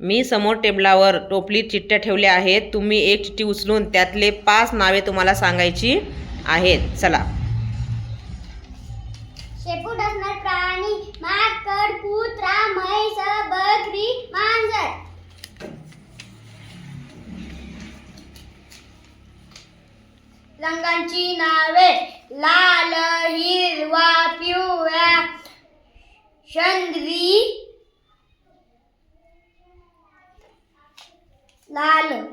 मी समोर टेबलावर टोपलीत चिठ्ठ्या ठेवल्या आहेत. तुम्ही एक चिठ्ठी उचलून त्यातले पाच नावे तुम्हाला सांगायची आहेत. चला. शेपूट असणार प्राणी माकड कुत्रा म्हैस बकरी मांजर रंगांची नावे लाल हिरवा पिवळ्या चंद्री लाल.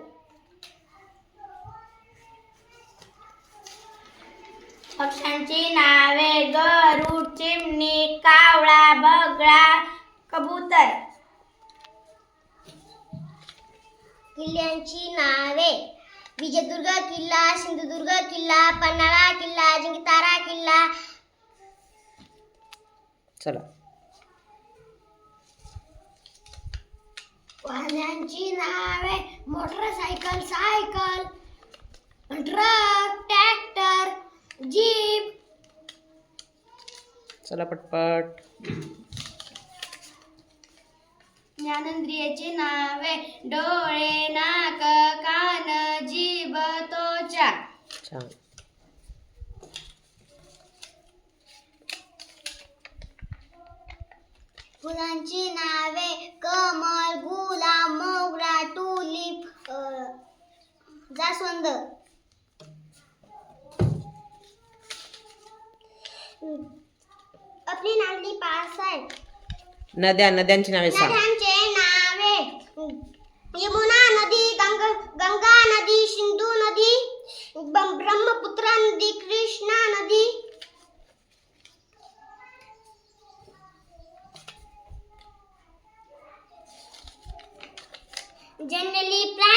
पक्ष्यांची नावे गरुड चिमणी कावळा बगळा कबूतर. किल्ल्यांची नावे. विजयदुर्ग किल्ला सिंधुदुर्ग किल्ला पन्हाळा किल्ला जिंकतारा किल्ला. चला. वाहनांची नावे motorcycle cycle truck tractor jeep. चला पटपट. ज्ञानेंद्रियाची नावे डोळे नाक कान जीभ त्वचा. छान. फुलांची नावे कमळ जास्वंद आपली नागली पास आहे. नद्या नद्यांची नावे सांग. नद्यांचे नावे. यमुना नदी गंग गंगा नदी सिंधू नदी ब- ब्रह्मपुत्रा नदी कृष्णा नदी. जंगली प्राणी